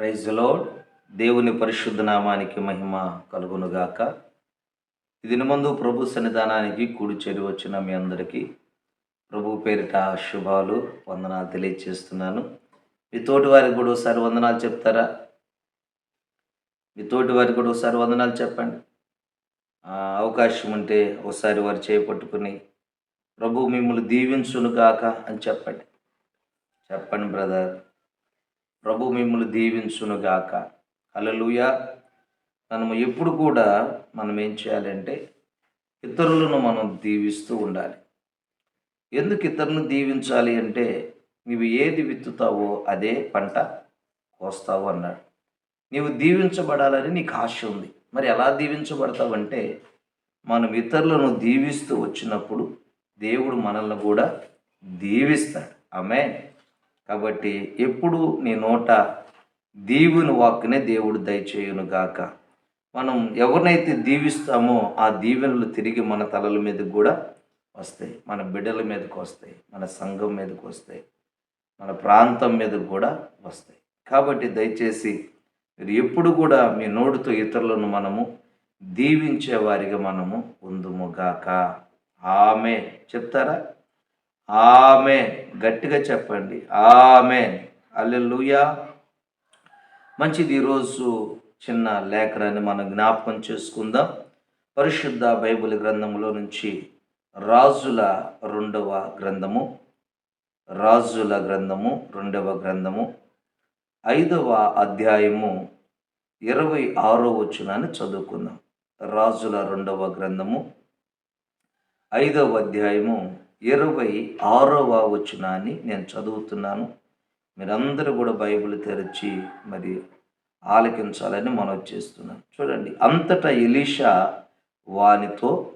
Praise load దేవుని పరిశుద్ధ నామానికి మహిమ కలుగునుగాక. ఇది ముందు ప్రభు సన్నిధానానికి కూడి చేరి వచ్చిన మీ అందరికీ ప్రభు పేరిట శుభాలు వందనాలు తెలియజేస్తున్నాను మీ తోటి వారికి కూడా ఒకసారి వందనాలు చెప్తారా? మీ తోటి వారికి కూడా ఒకసారి వందనాలు చెప్పండి. అవకాశం ఉంటే ఒకసారి వారు చేపట్టుకుని ప్రభు మిమ్మల్ని దీవించును కాక అని చెప్పండి. చెప్పండి బ్రదర్. ప్రభు మిమ్మల్ని దీవించును గాక మనము ఎప్పుడు కూడా మనం ఏం చేయాలంటే ఇతరులను మనం దీవిస్తూ ఉండాలి. ఎందుకు ఇతరులను దీవించాలి అంటే నీవు ఏది విత్తుతావో అదే పంట కోస్తావు అన్నాడు. నీవు దీవించబడాలని నీకు ఆశ ఉంది. మరి ఎలా దీవించబడతావంటే మనం ఇతరులను దీవిస్తూ వచ్చినప్పుడు దేవుడు మనల్ని కూడా దీవిస్తాడు. ఆమె కాబట్టి ఎప్పుడు నీ నోట దీవుని వాక్కునే దేవుడు దయచేయును గాక. మనం ఎవరినైతే దీవిస్తామో ఆ దీవెనలు తిరిగి మన తలల మీదకి కూడా వస్తాయి మన బిడ్డల మీదకి వస్తాయి మన సంఘం మీదకి వస్తాయి మన ప్రాంతం మీదకు కూడా వస్తాయి. కాబట్టి దయచేసి మీరు ఎప్పుడు కూడా మీ నోటితో ఇతరులను మనము దీవించే వారిగా మనము ఉందుముగాక ఆమె చెప్తారా? ఆమె గట్టిగా చెప్పండి. ఆమె అల్లెలుయా మంచిది ఈరోజు చిన్న లేఖనాన్ని మనం జ్ఞాపకం చేసుకుందాం. పరిశుద్ధ బైబిల్ గ్రంథంలో నుంచి రాజుల రెండవ గ్రంథము రాజుల గ్రంథము రెండవ గ్రంథము ఐదవ అధ్యాయము ఇరవై ఆరో వచనాన్ని చదువుకుందాం. రాజుల రెండవ గ్రంథము ఐదవ అధ్యాయము ఇరవై ఆరవ వచనాన్ని నేను చదువుతున్నాను. మీరందరూ కూడా బైబిల్ తెరిచి మరి ఆలకించాలని మనం చేస్తున్నాను. చూడండి అంతటా ఎలీషా వానితో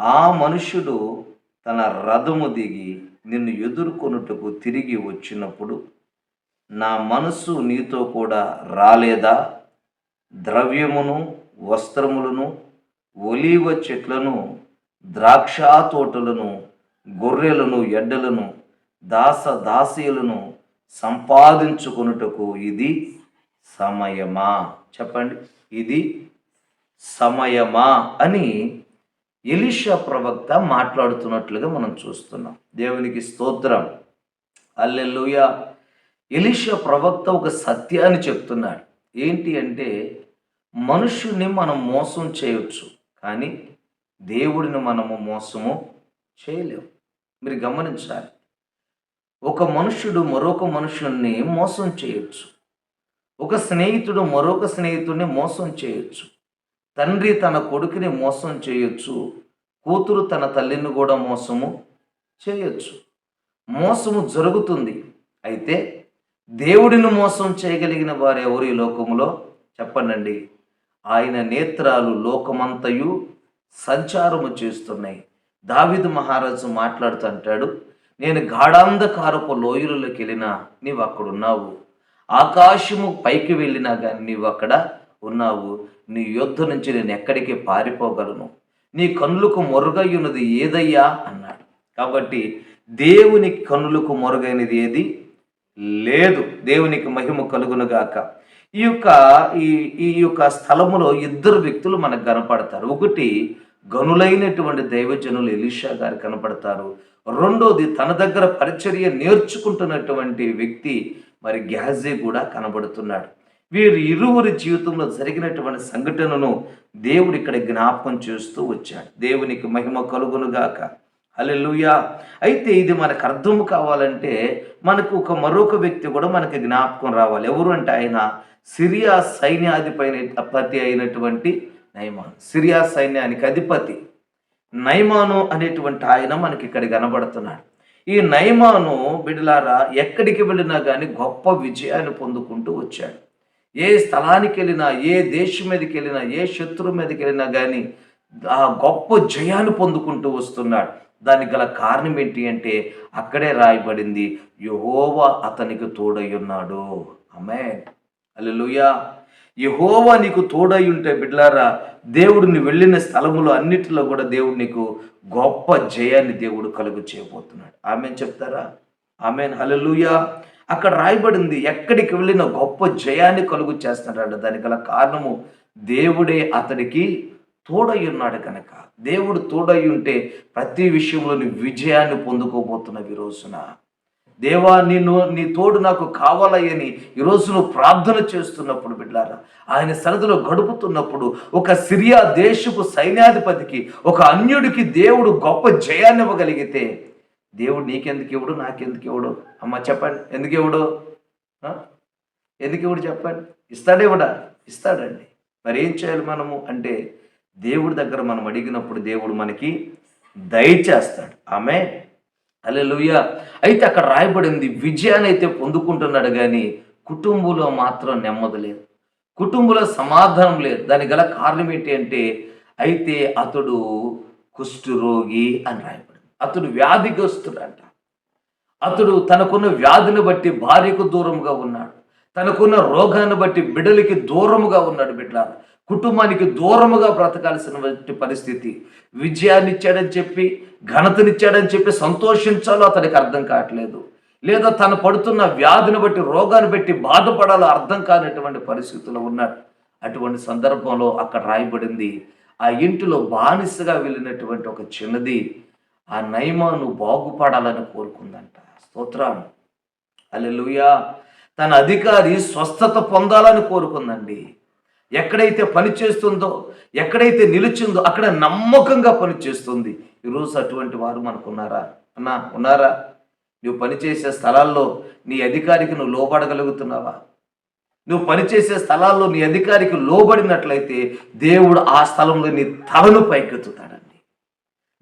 ఆ మనుషుడు తన రథము దిగి నిన్ను ఎదుర్కొనుటకు తిరిగి వచ్చినప్పుడు నా మనసు నీతో కూడా రాలేదా? ద్రవ్యమును వస్త్రములను ఒలీవ చెట్లను ద్రాక్ష తోటలను గొర్రెలను ఎడ్డలను దాస దాసీలను సంపాదించుకొనుటకు ఇది సమయమా? చెప్పండి. ఇది సమయమా? అని ఎలిషా ప్రవక్త మాట్లాడుతున్నట్లుగా మనం చూస్తున్నాం. దేవునికి స్తోత్రం. అల్లెలుయ ఎలిషా ప్రవక్త ఒక సత్యాన్ని చెప్తున్నాడు. ఏంటి అంటే మనుషుని మనం మోసం చేయొచ్చు కానీ దేవుడిని మనము మోసము చేయలేము. మీరు గమనించాలి. ఒక మనుష్యుడు మరొక మనుషుణ్ణి మోసం చేయొచ్చు. ఒక స్నేహితుడు మరొక స్నేహితుడిని మోసం చేయొచ్చు. తండ్రి తన కొడుకుని మోసం చేయొచ్చు. కూతురు తన తల్లిని కూడా మోసము చేయొచ్చు. మోసము జరుగుతుంది. అయితే దేవుడిని మోసం చేయగలిగిన వారు ఎవరు ఈ లోకములో? చెప్పండి ఆయన నేత్రాలు లోకమంతయు సంచారము చేస్తున్నాయి. దావిదు మహారాజు మాట్లాడుతూ అంటాడు నేను గాఢాంధకారపు లోయలలోకి వెళ్ళినా నీవు అక్కడ ఉన్నావు. ఆకాశము పైకి వెళ్ళినా కానీ నీవు అక్కడ ఉన్నావు. నీ యుద్ధ నుంచి నేను ఎక్కడికి పారిపోగలను? నీ కన్నులకు మొరుగయ్యున్నది ఏదయ్యా? అన్నాడు. కాబట్టి దేవుని కన్నులకు మొరుగైనది ఏది? లేదు. దేవునికి మహిమ కలుగునుగాక. ఈ యొక్క ఈ ఈ యొక్క స్థలములో ఇద్దరు వ్యక్తులు మనకు కనపడతారు. ఒకటి గనులైనటువంటి దైవజనులు ఎలీషా గారు కనపడతారు. రెండోది తన దగ్గర పరిచర్య నేర్చుకుంటున్నటువంటి వ్యక్తి మరి గ్యాజే కూడా కనబడుతున్నాడు. వీరు ఇరువురి జీవితంలో జరిగినటువంటి సంఘటనను దేవుడు ఇక్కడ జ్ఞాపకం చేస్తూ వచ్చాడు. దేవునికి మహిమ కలుగునుగాక అలెలుయా అయితే ఇది మనకు అర్థం కావాలంటే మనకు ఒక మరొక వ్యక్తి కూడా మనకి జ్ఞాపకం రావాలి. ఎవరు అంటే ఆయన? సిరియా సైన్యాధిపైన అధిపతి అయినటువంటి నైమాన్ సిరియా సైన్యానికి అధిపతి నైమాను అనేటువంటి ఆయన మనకి ఇక్కడ కనబడుతున్నాడు. ఈ నైమాను బిడలారా ఎక్కడికి వెళ్ళినా కానీ గొప్ప విజయాన్ని పొందుకుంటూ వచ్చాడు. ఏ స్థలానికి వెళ్ళినా ఏ దేశం మీదకి వెళ్ళినా ఏ శత్రువు మీదకి వెళ్ళినా కానీ ఆ గొప్ప జయాన్ని పొందుకుంటూ వస్తున్నాడు. దానికి గల కారణం ఏంటి అంటే అక్కడే రాయబడింది యహోవా అతనికి తోడై ఉన్నాడు. అల్లు అల్లెలుయా యహోవా నీకు తోడై ఉంటే బిడ్లారా దేవుడిని వెళ్ళిన స్థలములో అన్నిటిలో కూడా దేవుడు నీకు గొప్ప జయాన్ని దేవుడు కలుగు చేయబోతున్నాడు. ఆమె చెప్తారా? ఆమె హలలుయా అక్కడ రాయబడింది ఎక్కడికి వెళ్ళిన గొప్ప జయాన్ని కలుగు చేస్తున్నాడు దానికి గల కారణము దేవుడే అతడికి తోడై ఉన్నాడు కనుక. దేవుడు తోడై ఉంటే ప్రతి విషయంలోని విజయాన్ని పొందుకోబోతున్న ఈ రోజున. దేవా నిన్ను నీ తోడు నాకు కావాలయ్యని ఈరోజు నువ్వు ప్రార్థన చేస్తున్నప్పుడు బిడ్డారా ఆయన సరదిలో గడుపుతున్నప్పుడు ఒక సిరియా దేశపు సైన్యాధిపతికి ఒక అన్యుడికి దేవుడు గొప్ప జయాన్ని ఇవ్వగలిగితే దేవుడు నీకెందుకు ఇవ్వడు నాకెందుకు ఇవ్వడు? అమ్మ చెప్పండి ఎందుకు ఇవ్వడు? ఎందుకు ఇవ్వడు చెప్పండి? ఇస్తాడేవడా ఇస్తాడండి. మరి ఏం చేయాలి మనము అంటే దేవుడి దగ్గర మనం అడిగినప్పుడు దేవుడు మనకి దయచేస్తాడు ఆమె అలెలుయ్య అయితే అక్కడ రాయబడింది విజయాన్ని అయితే పొందుకుంటున్నాడు కానీ కుటుంబంలో మాత్రం నెమ్మది లేదు. కుటుంబంలో సమాధానం లేదు. దానికి గల కారణం ఏంటి అంటే అయితే అతడు కుష్ఠరోగి అని రాయబడింది. అతడు వ్యాధిగ్రస్తుడంట. అతడు తనకున్న వ్యాధిని బట్టి భార్యకు దూరంగా ఉన్నాడు. తనకున్న రోగాన్ని బట్టి బిడ్డలకి దూరముగా ఉన్నాడు బిడ్డ కుటుంబానికి దూరముగా బ్రతకాల్సిన పరిస్థితి. విజయాన్ని ఇచ్చాడని చెప్పి ఘనతనిచ్చాడని చెప్పి సంతోషించాలో అతనికి అర్థం కావట్లేదు. లేదా తను పడుతున్న వ్యాధిని బట్టి రోగాన్ని బట్టి బాధపడాలో అర్థం కానటువంటి పరిస్థితుల్లో ఉన్నాడు. అటువంటి సందర్భంలో అక్కడ రాయబడింది ఆ ఇంటిలో బానిసగా వెళ్ళినటువంటి ఒక చిన్నది ఆ నయమాను బాగుపడాలని కోరుకుందంట. స్తోత్రం. అల్లెలుయా తన అధికారి స్వస్థత పొందాలని కోరుకుందండి. ఎక్కడైతే పని చేస్తుందో ఎక్కడైతే నిలిచిందో అక్కడ నమ్మకంగా పనిచేస్తుంది ఈరోజు అటువంటి వారు మనకున్నారా? అన్నా ఉన్నారా? నువ్వు పనిచేసే స్థలాల్లో నీ అధికారికి నువ్వు లోబడగలుగుతున్నావా? నువ్వు పనిచేసే స్థలాల్లో నీ అధికారికి లోబడినట్లయితే దేవుడు ఆ స్థలంలో నీ తలను పైకెత్తుతాడండి.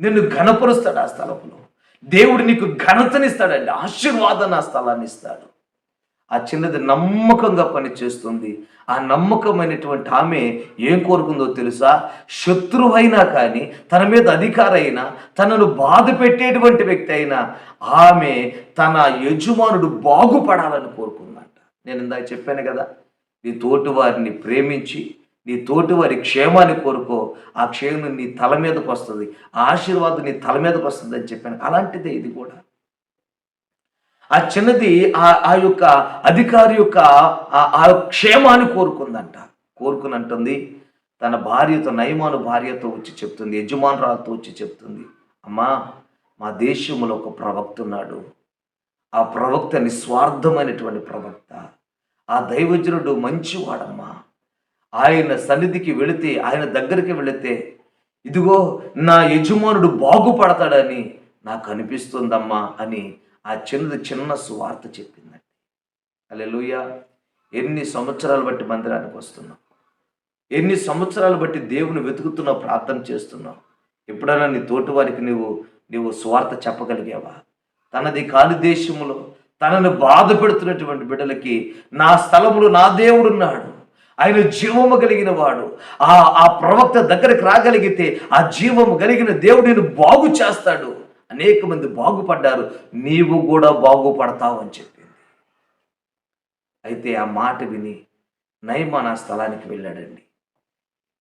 నిన్ను ఘనపరుస్తాడు ఆ స్థలంలో. దేవుడు నీకు ఘనతనిస్తాడండి. ఆశీర్వాదం ఆ స్థలాన్ని ఇస్తాడు. ఆ చిన్నది నమ్మకంగా పనిచేస్తుంది. ఆ నమ్మకమైనటువంటి ఆమె ఏం కోరుకుందో తెలుసా? శత్రువైనా కానీ తన మీద అధికారి అయినా తనను బాధ పెట్టేటువంటి వ్యక్తి అయినా ఆమె తన యజమానుడు బాగుపడాలని కోరుకుందంట. నేను ఇందాక చెప్పాను కదా నీ తోటి వారిని ప్రేమించి నీ తోటి వారి క్షేమాన్ని కోరుకో. ఆ క్షేమం నీ తల మీదకి వస్తుంది. ఆశీర్వాదం నీ తల మీదకి వస్తుంది అని చెప్పాను. అలాంటిదే ఇది కూడా. ఆ చిన్నది ఆ ఆ యొక్క అధికారి యొక్క ఆ- ఆ క్షేమాన్ని కోరుకుందంట. కోరుకుని అంటుంది తన భార్యతో నయమాను భార్యతో వచ్చి చెప్తుంది యజమానురాలతో వచ్చి చెప్తుంది అమ్మా మా దేశంలో ఒక ప్రవక్త ఉన్నాడు. ఆ ప్రవక్త నిస్వార్థమైనటువంటి ప్రవక్త. ఆ దైవజనుడు మంచివాడమ్మా. ఆయన సన్నిధికి వెళితే ఆయన దగ్గరికి వెళితే ఇదిగో నా యజమానుడు బాగుపడతాడని నాకు అనిపిస్తుందమ్మా అని ఆ చిన్నది చిన్న సువార్త చెప్పిందండి. అల్లెలుయ ఎన్ని సంవత్సరాలు బట్టి మందిరానికి వస్తున్నావు ఎన్ని సంవత్సరాలు బట్టి దేవుని వెతుకుతున్నావు ప్రార్థన చేస్తున్నావు ఎప్పుడైనా నీ తోటి వారికి నువ్వు నీవు స్వార్థ చెప్పగలిగావా? తనది కాని దేశములో తనను బాధ పెడుతున్నటువంటి బిడ్డలకి నా స్థలములో నా దేవుడున్నాడు ఆయన జీవము కలిగిన వాడు. ఆ ఆ ప్రవక్త దగ్గరికి రాగలిగితే ఆ జీవము కలిగిన దేవుడు నేను బాగు చేస్తాడు. అనేక మంది బాగుపడ్డారు. నీవు కూడా బాగుపడతావు అని చెప్పింది. అయితే ఆ మాట విని నయమాన్ ఆ స్థలానికి వెళ్ళాడండి.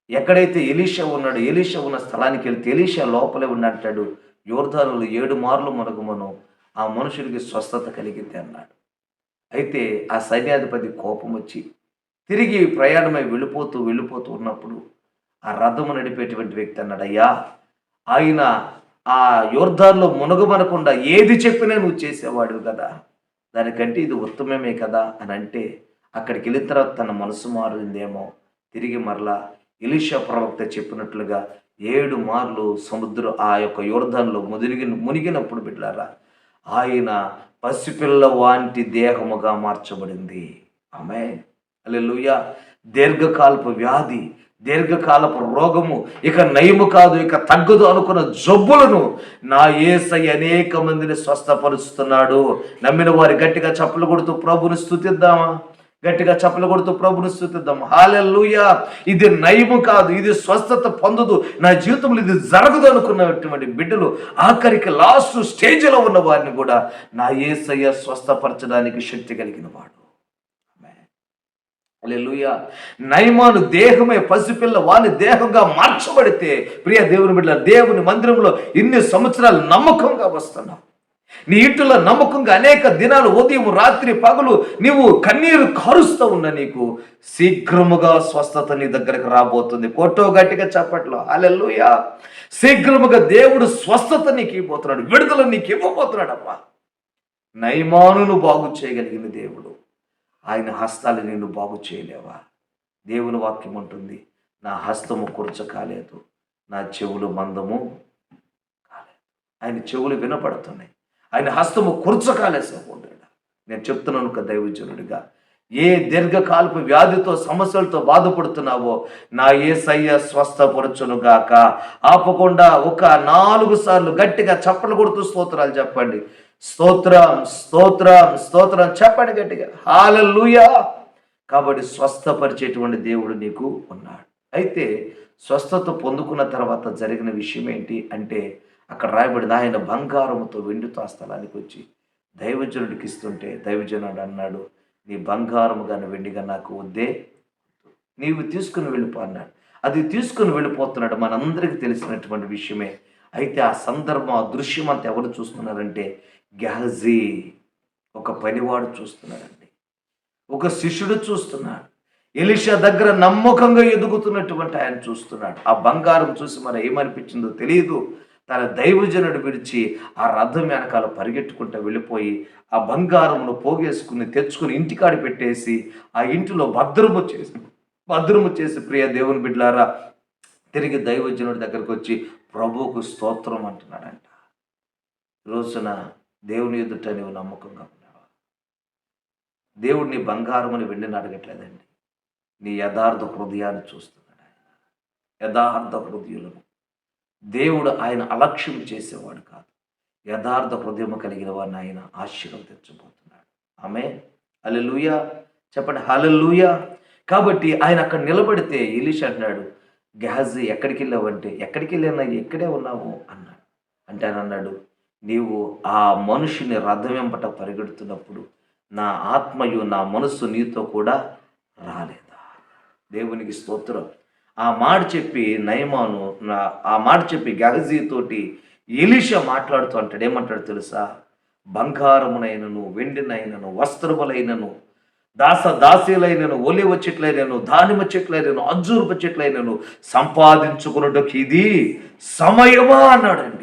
ఎక్కడైతే ఎలీషా ఉన్నాడో ఎలీషా ఉన్న స్థలానికి వెళ్తే ఎలీషా లోపలే ఉన్నట్టాడు యోర్ధానులు ఏడు మార్లు మనం ఆ మనుషులకి స్వస్థత కలిగింది అన్నాడు. అయితే ఆ సైన్యాధిపతి కోపం వచ్చి తిరిగి ప్రయాణమై వెళ్ళిపోతూ వెళ్ళిపోతూ ఉన్నప్పుడు ఆ రథము నడిపేటువంటి వ్యక్తి అన్నాడు అయ్యా ఆయన ఆ యోర్ధాన్లో మునగమనకుండా ఏది చెప్పినా నువ్వు చేసేవాడు కదా. దానికంటే ఇది ఉత్తమమే కదా అని అంటే అక్కడికి వెళ్ళిన తర్వాత తన మనసు మారిందేమో. తిరిగి మరలా ఎలీషా ప్రవక్త చెప్పినట్లుగా ఏడు మార్లు సముద్రం ఆ యొక్క యోర్ధంలో మునిగి మునిగినప్పుడు బిడ్డారా ఆయన పసిపిల్ల వాంటి దేహముగా మార్చబడింది. ఆమె అల్లెలుయ దీర్ఘకాలపు వ్యాధి దీర్ఘకాలపు రోగము ఇక నయము కాదు ఇక తగ్గదు అనుకున్న జబ్బులను నా ఏసై అనేక మందిని స్వస్థపరుస్తున్నాడు. నమ్మిన వారి గట్టిగా చప్పలు కొడుతూ ప్రభుని స్థుతిద్దామా గట్టిగా చప్పలు కొడుతూ ప్రభుని స్థుతిద్దాం హాలెల్లుయా! ఇది నయము కాదు ఇది స్వస్థత పొందదు. నా జీవితంలో ఇది జరగదు అనుకున్నటువంటి బిడ్డలు ఆఖరికి లాస్ట్ స్టేజ్లో ఉన్న వారిని కూడా నా ఏసయ్య స్వస్థపరచడానికి శక్తి కలిగిన వాడు అల్లెలుయ నయమాను దేహమే పసిపిల్ల వాని దేహంగా మార్చబడితే ప్రియ దేవుని బిడ్డ దేవుని మందిరంలో ఇన్ని సంవత్సరాలు నమ్మకంగా వస్తున్నావు. నీ ఇంటిలో నమ్మకంగా అనేక దినాలు ఉదయం రాత్రి పగలు నీవు కన్నీరు కారుస్తూ ఉన్న నీకు శీఘ్రముగా స్వస్థత నీ దగ్గరకు రాబోతుంది. కొట్టో గట్టిగా చెప్పట్లో. అలెల్లుయా శీఘ్రముగా దేవుడు స్వస్థత నీకు ఇవ్వబోతున్నాడు. విడుదల నీకు ఇవ్వబోతున్నాడు అమ్మా నయమానును బాగు చేయగలిగిన దేవుడు. ఆయన హస్తాలు నేను బాగు చేయలేవా? దేవుని వాక్యం ఉంటుంది నా హస్తము కురచ కాలేదు నా చెవులు మందము కాలేదు. ఆయన చెవులు వినపడుతున్నాయి. ఆయన హస్తము కురచకాలేసకుండా నేను చెప్తున్నాను ఒక దైవజనుడిగా ఏ దీర్ఘకాలపు వ్యాధితో సమస్యలతో బాధపడుతున్నావో నా ఏసయ్య స్వస్థపరచును గాక ఆపకుండా ఒక నాలుగు సార్లు గట్టిగా చప్పట్లు కొడుతూ స్తోత్రాలు చెప్పండి. స్తోత్రం స్తోత్రం స్తోత్రం. చెప్పండి గట్టిగా. హాలూయా కాబట్టి స్వస్థపరిచేటువంటి దేవుడు నీకు ఉన్నాడు. అయితే స్వస్థత పొందుకున్న తర్వాత జరిగిన విషయం ఏంటి అంటే అక్కడ రాయబడిన ఆయన బంగారముతో వెండితో ఆ స్థలానికి వచ్చి దైవజనుడికి ఇస్తుంటే దైవజనుడు అన్నాడు నీ బంగారము కానీ వెండిగా నాకు వద్దే. నీవు తీసుకుని వెళ్ళిపో అన్నాడు. అది తీసుకుని వెళ్ళిపోతున్నాడు మనందరికీ తెలిసినటువంటి విషయమే. అయితే ఆ సందర్భం ఆ దృశ్యం అంతా ఎవరు చూస్తున్నారంటే గహజీ ఒక పనివాడు చూస్తున్నాడండి. ఒక శిష్యుడు చూస్తున్నాడు. ఎలిషా దగ్గర నమ్మకంగా ఎదుగుతున్నటువంటి ఆయన చూస్తున్నాడు. ఆ బంగారం చూసి మరి ఏమనిపించిందో తెలియదు తన దైవజనుడు విడిచి ఆ రథం వెనకాల పరిగెట్టుకుంటూ వెళ్ళిపోయి ఆ బంగారమును పోగేసుకుని తెచ్చుకుని ఇంటికాడి పెట్టేసి ఆ ఇంటిలో భద్రము చేసి భద్రము చేసి ప్రియ దేవుని బిడ్డలారా తిరిగి దైవజనుడి దగ్గరకు వచ్చి ప్రభువుకు స్తోత్రం అంటున్నాడంట. రోజున దేవుని ఎదుట నీవు నమ్మకంగా ఉన్నావా? దేవుడు నీ బంగారముని వెండిని అడగట్లేదండి. నీ యథార్థ హృదయాన్ని చూస్తున్నాడు ఆయన. యథార్థ హృదయులను. దేవుడు ఆయన అలక్ష్యం చేసేవాడు కాదు. యథార్థ హృదయం కలిగిన వాడిని ఆయన ఆశ్చర్యం ఆమె హల్లెలూయా. చెప్పండి హలలుయ కాబట్టి ఆయన అక్కడ నిలబడితే ఎలిషా అన్నాడు గెహజీ ఎక్కడికి వెళ్ళావంటే ఎక్కడికి వెళ్ళినా ఎక్కడే ఉన్నావు అన్నాడు. అంటే ఆయన అన్నాడు నీవు ఆ మనుషుని రథం వెంబట పరిగెడుతున్నప్పుడు నా ఆత్మయు నా మనస్సు నీతో కూడా రాలేదా? దేవునికి స్తోత్రం. ఆ మాట చెప్పి నయమాను నా ఆ మాట చెప్పి గహజీతోటి తోటి మాట్లాడుతూ అంటాడు. ఏమంటాడు తెలుసా? బంగారమునైనను వెండినైనను వస్త్రములైనను దాస దాసీలైనను ఒలివ చెట్లైనను దానిమ చెట్లైనను అంజూరపు చెట్లైనను సంపాదించుకున్నట్టుకు ఇది సమయమా అన్నాడండి.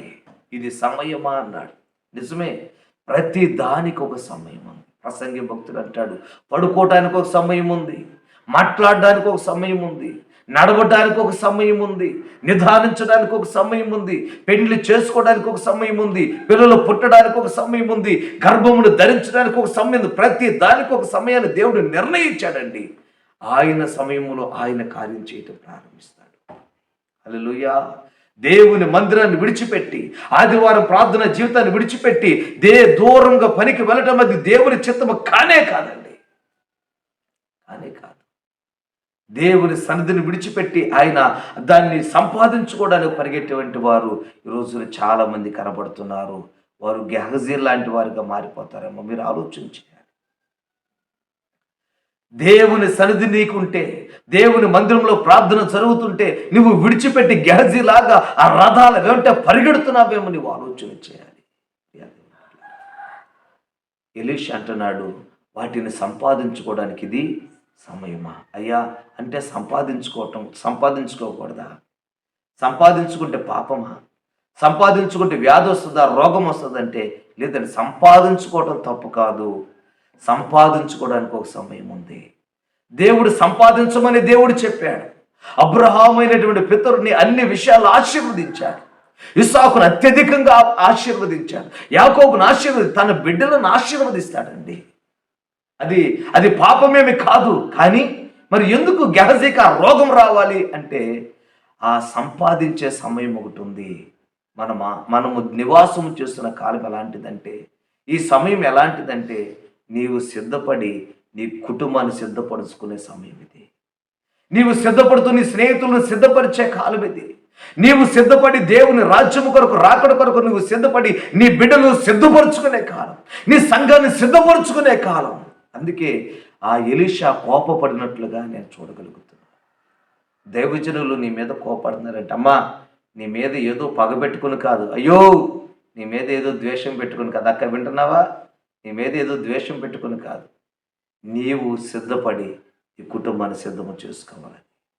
ఇది సమయమా అన్నాడు. నిజమే ప్రతి దానికి ఒక సమయం ఉంది. ప్రసంగి భక్తుడు అంటాడు పడుకోవటానికి ఒక సమయం ఉంది మాట్లాడడానికి ఒక సమయం ఉంది నడవడానికి ఒక సమయం ఉంది నిదానించడానికి ఒక సమయం ఉంది పెళ్ళి చేసుకోవడానికి ఒక సమయం ఉంది పిల్లలు పుట్టడానికి ఒక సమయం ఉంది గర్భమును ధరించడానికి ఒక సమయం ఉంది ప్రతి దానికి ఒక సమయాన్ని దేవుడు నిర్ణయించాడండి. ఆయన సమయంలో ఆయన కార్యం చేయటం ప్రారంభిస్తాడు. హల్లెలూయా. దేవుని మందిరాన్ని విడిచిపెట్టి ఆదివారం ప్రార్థన జీవితాన్ని విడిచిపెట్టి దే దూరంగా పనికి వెళ్ళటం అది దేవుని చిత్తము కానే కాదండి. కానే కాదు. దేవుని సన్నిధిని విడిచిపెట్టి ఆయన దాన్ని సంపాదించుకోవడానికి పరిగెట్టేటువంటి వారు ఈ రోజున చాలామంది కనబడుతున్నారు. వారు గెహజీర్ లాంటి వారిగా మారిపోతారేమో మీరు ఆలోచించారు దేవుని సన్నిధి నీకుంటే దేవుని మందిరంలో ప్రార్థన జరుగుతుంటే నువ్వు విడిచిపెట్టి గెహజీలాగా ఆ రథాల వెంట పరిగెడుతున్నావేమో నువ్వు ఆలోచన చేయాలి. ఎలీష్ అంటున్నాడు వాటిని సంపాదించుకోవడానికి ఇది సమయమా? అయ్యా అంటే సంపాదించుకోవటం సంపాదించుకోకూడదా? సంపాదించుకుంటే పాపమా? సంపాదించుకుంటే వ్యాధి వస్తుందా? రోగం వస్తుందంటే లేదండి సంపాదించుకోవటం తప్పు కాదు. సంపాదించుకోవడానికి ఒక సమయం ఉంది. దేవుడు సంపాదించమని దేవుడు చెప్పాడు. అబ్రహామైనటువంటి పితరుని అన్ని విషయాలు ఆశీర్వదించాడు. ఇసాకును అత్యధికంగా ఆశీర్వదించాడు. యాకోబును ఆశీర్వది తన బిడ్డలను ఆశీర్వదిస్తాడండి. అది అది పాపమేమి కాదు. కానీ మరి ఎందుకు గెహజీకి ఆ రోగం రావాలి అంటే ఆ సంపాదించే సమయం ఒకటి ఉంది. మనమ మనము నివాసం చేస్తున్న కాలం ఎలాంటిదంటే ఈ సమయం ఎలాంటిదంటే నీవు సిద్ధపడి నీ కుటుంబాన్ని సిద్ధపరుచుకునే సమయం ఇది. నీవు సిద్ధపడుతూ నీ స్నేహితులను సిద్ధపరిచే కాలం ఇది. నీవు సిద్ధపడి దేవుని రాజ్యము కొరకు రాకడ కొరకు నువ్వు సిద్ధపడి నీ బిడ్డలు సిద్ధపరుచుకునే కాలం నీ సంఘాన్ని సిద్ధపరుచుకునే కాలం. అందుకే ఆ ఎలీషా కోపపడినట్లుగా నేను చూడగలుగుతున్నాను దైవజనులు నీ మీద కోపడుతున్నారంటే అమ్మా నీ మీద ఏదో పగబెట్టుకుని కాదు. అయ్యో నీ మీద ఏదో ద్వేషం పెట్టుకుని కదా. అక్క వింటున్నావా? నీ మీద ఏదో ద్వేషం పెట్టుకుని కాదు. నీవు సిద్ధపడి ఈ కుటుంబాన్ని సిద్ధము చేసుకోవాలి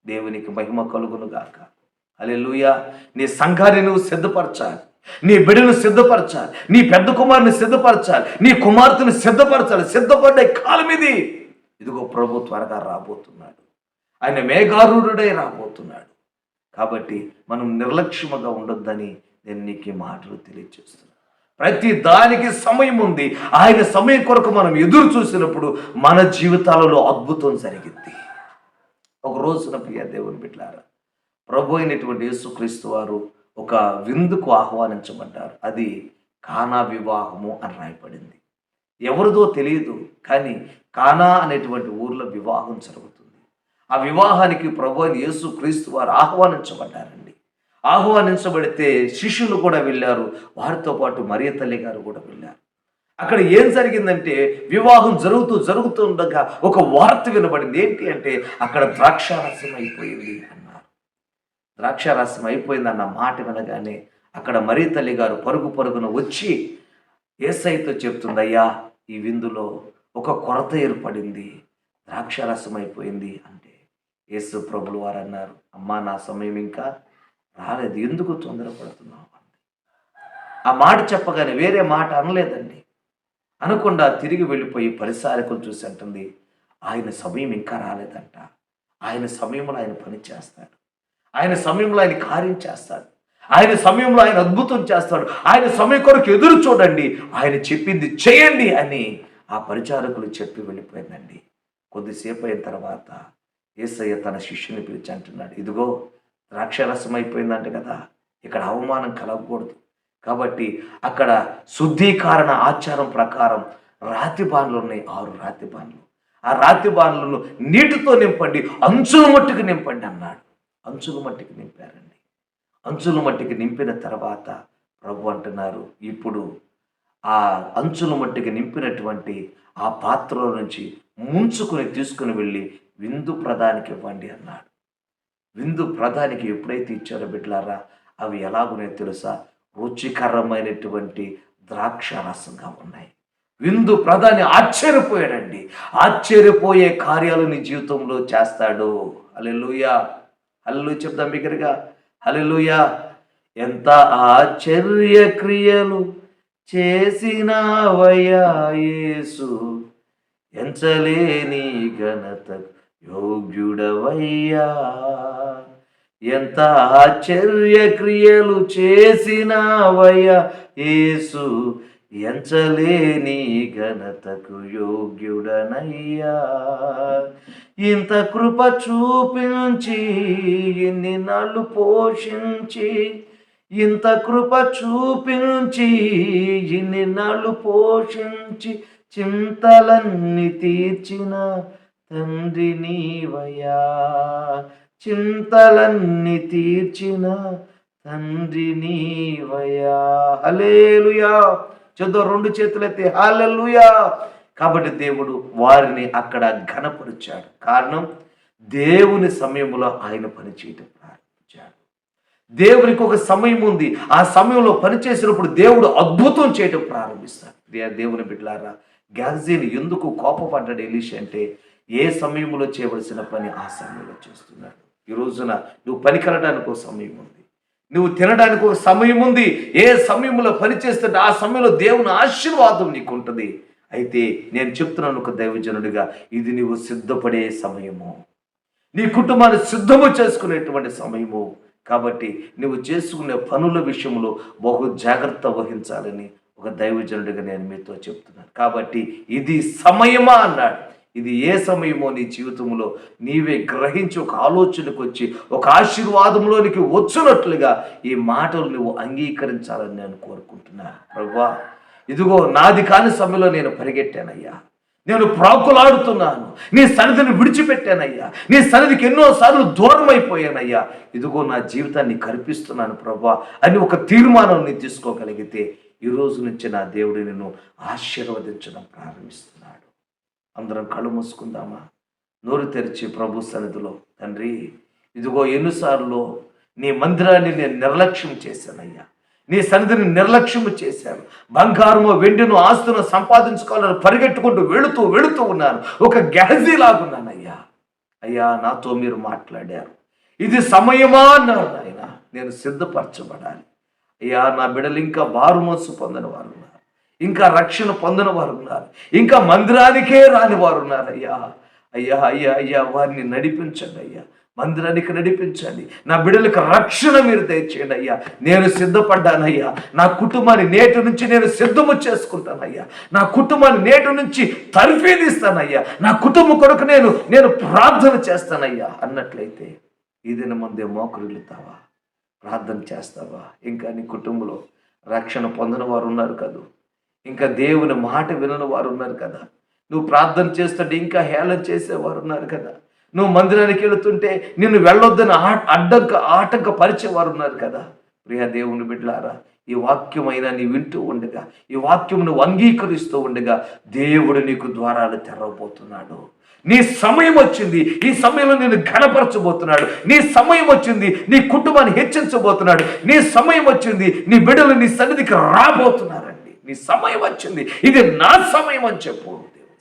దేవునికి మహిమ కలుగును గాక. లూయ నీ సంఘాన్ని నువ్వు సిద్ధపరచాలి. నీ బిడ్డను సిద్ధపరచాలి. నీ పెద్ద కుమారుని సిద్ధపరచాలి. నీ కుమార్తెను సిద్ధపరచాలి. సిద్ధపడ్డే కాలం ఇది. ఇదిగో ప్రభు త్వరగా రాబోతున్నాడు. ఆయన మేఘారుడై రాబోతున్నాడు. కాబట్టి మనం నిర్లక్ష్యముగా ఉండొద్దని నేను నీకు ఈ మాటలు తెలియజేస్తున్నాను. ప్రతి దానికి సమయం ఉంది. ఆయన సమయం కొరకు మనం ఎదురు చూసినప్పుడు మన జీవితాలలో అద్భుతం జరిగింది ఒక రోజున ప్రియ దేవుని బిడ్డారా ప్రభు అయినటువంటి యేసుక్రీస్తు వారు ఒక విందుకు ఆహ్వానించబడ్డారు. అది కానా వివాహము అని రాయబడింది. ఎవరిదో తెలియదు కానీ కానా అనేటువంటి ఊర్లో వివాహం జరుగుతుంది. ఆ వివాహానికి ప్రభు అయిన యేసు క్రీస్తు వారు ఆహ్వానించబడ్డారండి. ఆహ్వానించబడితే శిష్యులు కూడా వెళ్ళారు. వారితో పాటు మరియ తల్లి గారు కూడా వెళ్ళారు. అక్కడ ఏం జరిగిందంటే వివాహం జరుగుతూ జరుగుతుండగా ఒక వార్త వినబడింది. ఏంటి అంటే అక్కడ ద్రాక్షారసం అయిపోయింది అన్నారు. ద్రాక్షారసం అయిపోయింది అన్న మాట వినగానే అక్కడ మరీ తల్లి గారు పరుగు పరుగున వచ్చి ఏసైతో చెప్తుందయ్యా ఈ విందులో ఒక కొరత ఏర్పడింది. ద్రాక్షారసం అయిపోయింది అంటే యేసు ప్రభులు వారు అన్నారు అమ్మా నా సమయం ఇంకా రాలేదు. ఎందుకు తొందరపడుతున్నావు అంది. ఆ మాట చెప్పగానే వేరే మాట అనలేదండి. అనకుండా తిరిగి వెళ్ళిపోయి పరిసారకులు చూసి అంటుంది ఆయన సమయం ఇంకా రాలేదంట. ఆయన సమయంలో ఆయన పని చేస్తాడు. ఆయన సమయంలో ఆయన కార్యం చేస్తాడు. ఆయన సమయంలో ఆయన అద్భుతం చేస్తాడు. ఆయన సమయం కొరకు ఎదురు చూడండి. ఆయన చెప్పింది చేయండి అని ఆ పరిచారకులు చెప్పి వెళ్ళిపోయిందండి. కొద్దిసేపు అయిన తర్వాత ఏసయ్య తన శిష్యుని పిలిచి అంటున్నాడు ఇదిగో ద్రాక్షరసం అయిపోయిందంట కదా. ఇక్కడ అవమానం కలగకూడదు. కాబట్టి అక్కడ శుద్ధీకరణ ఆచారం ప్రకారం రాతి బాణలు ఉన్నాయి ఆరు రాతి బాణలు. ఆ రాతి బాణలను నీటితో నింపండి అంచుల మట్టుకు నింపండి అన్నాడు. అంచుల మట్టికి నింపారండి. అంచుల మట్టికి నింపిన తర్వాత ప్రభు అంటున్నారు ఇప్పుడు ఆ అంచుల మట్టికి నింపినటువంటి ఆ పాత్రలో నుంచి ముంచుకుని తీసుకుని వెళ్ళి విందు ప్రధానికి ఇవ్వండి అన్నాడు. విందు ప్రధానికి ఎప్పుడైతే ఇచ్చారో బిడ్డలారా అవి ఎలాగున్నాయో తెలుసా? రుచికరమైనటువంటి ద్రాక్ష రసంగా ఉన్నాయి. విందు ప్రధాని ఆశ్చర్యపోయాడండి. ఆశ్చర్యపోయే కార్యాలు నీ జీవితంలో చేస్తాడు. అల్లెలుయా అల్లు చెప్దాం బిగ్గరగా. అల్లెలుయా ఎంత ఆశ్చర్య క్రియలు చేసినావయ్యా యేసు. ఎంచలేని ఘనతకు యోగ్యుడవయ్యా. ఎంత ఆశ్చర్య క్రియలు చేసినావయ్యా. యేసు ఎంచలేని ఘనతకు యోగ్యుడనయ్యా. ఇంత కృప చూపించి ఇన్ని నాళ్ళు పోషించి ఇంత కృప చూపించి ఇన్ని నాళ్ళు పోషించి చింతలన్నీ తీర్చిన తండ్రి నీవయ్యా. చింతలన్నీ తీర్చిన తండ్రి నీవయ్యా. హలేలుయా చదువు రెండు చేతులైతే హాలలుయా కాబట్టి దేవుడు వారిని అక్కడ ఘనపరిచాడు. కారణం దేవుని సమయంలో ఆయన పనిచేయటం ప్రారంభించాడు. దేవునికి ఒక సమయం ఉంది. ఆ సమయంలో పనిచేసినప్పుడు దేవుడు అద్భుతం చేయటం ప్రారంభిస్తాడు. దేవుని బిడ్డలారా గ్యాజీని ఎందుకు కోపపడ్డాడు ఎలీష్ అంటే ఏ సమయంలో చేయవలసిన పని ఆ సమయంలో చేస్తున్నాడు ఈ రోజున నువ్వు పని ఒక సమయం ఉంది. నువ్వు తినడానికి ఒక సమయం ఉంది. ఏ సమయంలో పని చేస్తుంటే ఆ సమయంలో దేవుని ఆశీర్వాదం నీకు ఉంటుంది. అయితే నేను చెప్తున్నాను ఒక దైవజనుడిగా ఇది నీవు సిద్ధపడే సమయము. నీ కుటుంబాన్ని సిద్ధము చేసుకునేటువంటి సమయము. కాబట్టి నువ్వు చేసుకునే పనుల విషయంలో బహు జాగ్రత్త వహించాలని ఒక దైవజనుడిగా నేను మీతో చెప్తున్నాను. కాబట్టి ఇది సమయమా అన్నాడు. ఇది ఏ సమయమో నీ జీవితంలో నీవే గ్రహించి ఒక ఆలోచనకు వచ్చి ఒక ఆశీర్వాదంలోనికి వచ్చినట్లుగా ఈ మాటలు నువ్వు అంగీకరించాలని నేను కోరుకుంటున్నాను ప్రభా ఇదిగో నాది కాని సమయంలో నేను పరిగెట్టానయ్యా. నేను ప్రాకులాడుతున్నాను. నీ సన్నిధిని విడిచిపెట్టానయ్యా. నీ సన్నిధికి ఎన్నోసార్లు దూరం అయిపోయానయ్యా ఇదిగో నా జీవితాన్ని కల్పిస్తున్నాను ప్రభా అని ఒక తీర్మానం నీ తీసుకోగలిగితే ఈ రోజు నుంచి నా దేవుడు నిన్ను ఆశీర్వదించడం ప్రారంభిస్తున్నాడు. అందరం కళ్ళు మూసుకుందామా? నోరు తెరిచి ప్రభు సన్నిధిలో తండ్రి ఇదిగో ఎన్నిసార్లు నీ మందిరాన్ని నేను నిర్లక్ష్యం చేశానయ్యా. నీ సన్నిధిని నిర్లక్ష్యము చేశాను. బంగారము వెండిను ఆస్తును సంపాదించుకోవాలని పరిగెట్టుకుంటూ వెళుతూ వెళుతూ ఉన్నాను. ఒక గ్యాజీ లాగున్నానయ్యా అయ్యా నాతో మీరు మాట్లాడారు. ఇది సమయమా అన్నారు ఆయన నేను సిద్ధపరచబడాలి. అయ్యా నా బిడ్డలు ఇంకా బారుమోసు పొందని వారు ఇంకా రక్షణ పొందిన వారు ఉన్నారు. ఇంకా మందిరానికే రాని వారు ఉన్నారు అయ్యా అయ్యా అయ్యా అయ్యా వారిని నడిపించండి అయ్యా. మందిరానికి నడిపించండి. నా బిడ్డలకు రక్షణ మీరు దయచేయండి అయ్యా. నేను సిద్ధపడ్డానయ్యా. నా కుటుంబాన్ని నేటి నుంచి నేను సిద్ధము చేసుకుంటానయ్యా. నా కుటుంబాన్ని నేటి నుంచి తర్ఫీదిస్తానయ్యా నా కుటుంబం కొరకు నేను నేను ప్రార్థన చేస్తానయ్యా అన్నట్లయితే ఈ దిన ముందే మోకరిల్లుతావా? ప్రార్థన చేస్తావా? ఇంకా నీ కుటుంబంలో రక్షణ పొందిన వారు ఉన్నారు కదా. ఇంకా దేవుని మాట వినని వారు ఉన్నారు కదా. నువ్వు ప్రార్థన చేస్తుంటే ఇంకా హేళన చేసేవారు ఉన్నారు కదా. నువ్వు మందిరానికి వెళుతుంటే నిన్ను వెళ్ళొద్దని ఆ- అడ్డంక ఆటంక పరిచేవారు ఉన్నారు కదా. ప్రియ దేవుని బిడ్డలారా ఈ వాక్యమైనా నీ వింటూ ఉండగా ఈ వాక్యం నువ్వు అంగీకరిస్తూ ఉండగా దేవుడు నీకు ద్వారాలు తెరవబోతున్నాడు. నీ సమయం వచ్చింది ఈ సమయంలో నేను ఘనపరచబోతున్నాడు. నీ సమయం వచ్చింది నీ కుటుంబాన్ని హెచ్చించబోతున్నాడు. నీ సమయం వచ్చింది నీ బిడ్డలు నీ సన్నిధికి రాబోతున్నారు. నీ సమయం వచ్చింది. ఇది నా సమయం అని చెప్పు దేవుడు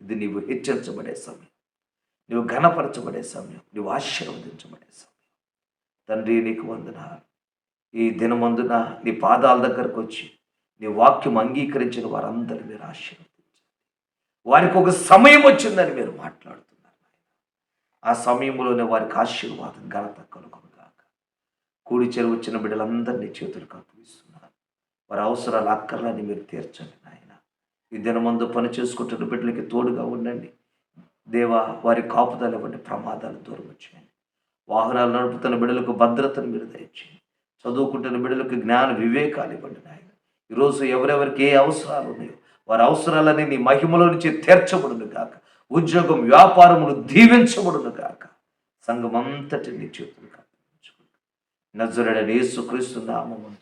ఇది నీవు హెచ్చరించబడే సమయం. నువ్వు ఘనపరచబడే సమయం. నువ్వు ఆశీర్వదించబడే సమయం. తండ్రి నీకు వందనాలు. ఈ దినమందున నీ పాదాల దగ్గరకు వచ్చి నీ వాక్యం అంగీకరించిన వారందరూ మీరు ఆశీర్వదించండి. వారికి ఒక సమయం వచ్చిందని మీరు మాట్లాడుతున్నారు ఆ సమయంలోనే వారికి ఆశీర్వాదం ఘనత కలుగును కూడి చెరువు వచ్చిన బిడ్డలందరినీ చేతులు కప్పు వారి అవసరాలు అక్కర్లని మీరు తీర్చండి నాయన. ఈ దినమందు పని చేసుకుంటున్న బిడ్డలకి తోడుగా ఉండండి. దేవా వారి కాపుదల ఇవ్వండి ప్రమాదాలు దూరం చేయండి. వాహనాలు నడుపుతున్న బిడ్డలకు భద్రతను మీరు దయచేయండి. చదువుకుంటున్న బిడ్డలకు జ్ఞాన వివేకాలు ఇవ్వండి నాయన. ఈరోజు ఎవరెవరికి ఏ అవసరాలు ఉన్నాయో వారి అవసరాలని నీ మహిమలో నుంచి తీర్చబడును కాక ఉద్యోగం వ్యాపారములు దీవించబడును గాక. సంఘమంతటి నీ చేతులు నజరుడని యేసుక్రీస్తు నామమున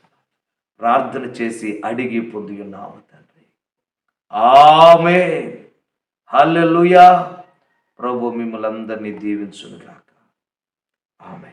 ప్రార్థన చేసి అడిగి పొంది ఉన్నాము తండ్రి. ఆమె హల్లెలుయా. ప్రభు మిమ్మల్ని అందరినీ దీవించునుగాక. ఆమె